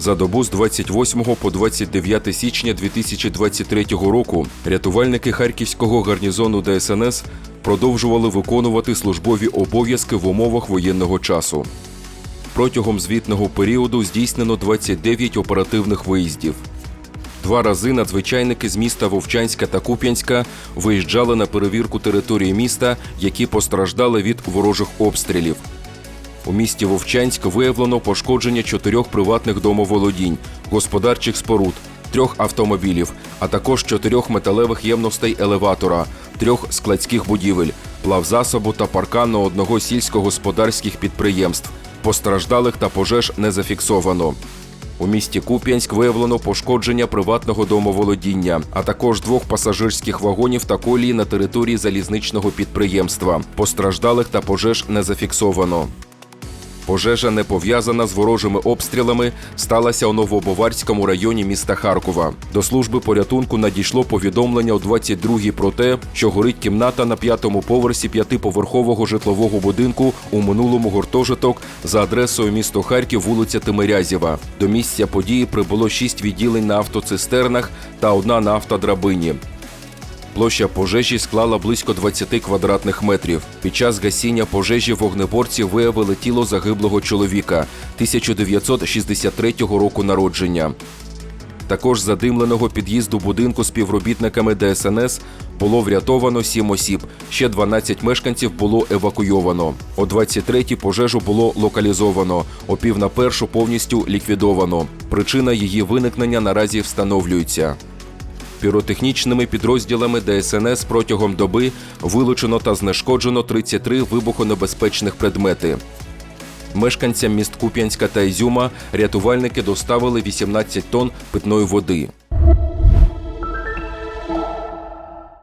За добу з 28 по 29 січня 2023 року рятувальники Харківського гарнізону ДСНС продовжували виконувати службові обов'язки в умовах воєнного часу. Протягом звітного періоду здійснено 29 оперативних виїздів. Два рази надзвичайники з міста Вовчанська та Куп'янська виїжджали на перевірку території міста, які постраждали від ворожих обстрілів. У місті Вовчанськ виявлено пошкодження чотирьох приватних домоволодінь, господарчих споруд, трьох автомобілів, а також чотирьох металевих ємностей елеватора, трьох складських будівель, плавзасобу та паркану одного сільськогосподарських підприємств. Постраждалих та пожеж не зафіксовано. У місті Куп'янськ виявлено пошкодження приватного домоволодіння, а також двох пасажирських вагонів та колії на території залізничного підприємства. Постраждалих та пожеж не зафіксовано. Пожежа, не пов'язана з ворожими обстрілами, сталася у Новобоварському районі міста Харкова. До служби порятунку надійшло повідомлення о 22-й про те, що горить кімната на п'ятому поверсі п'ятиповерхового житлового будинку у минулому гуртожиток за адресою місто Харків, вулиця Тимирязєва. До місця події прибуло шість відділень на автоцистернах та одна на автодрабині. Площа пожежі склала близько 20 квадратних метрів. Під час гасіння пожежі вогнеборці виявили тіло загиблого чоловіка 1963 року народження. Також задимленого під'їзду будинку співробітниками ДСНС було врятовано 7 осіб. Ще 12 мешканців було евакуйовано. О 23-й пожежу було локалізовано. О пів на першу повністю ліквідовано. Причина її виникнення наразі встановлюється. Піротехнічними підрозділами ДСНС протягом доби вилучено та знешкоджено 33 вибухонебезпечних предмети. Мешканцям міст Куп'янська та Ізюма рятувальники доставили 18 тонн питної води.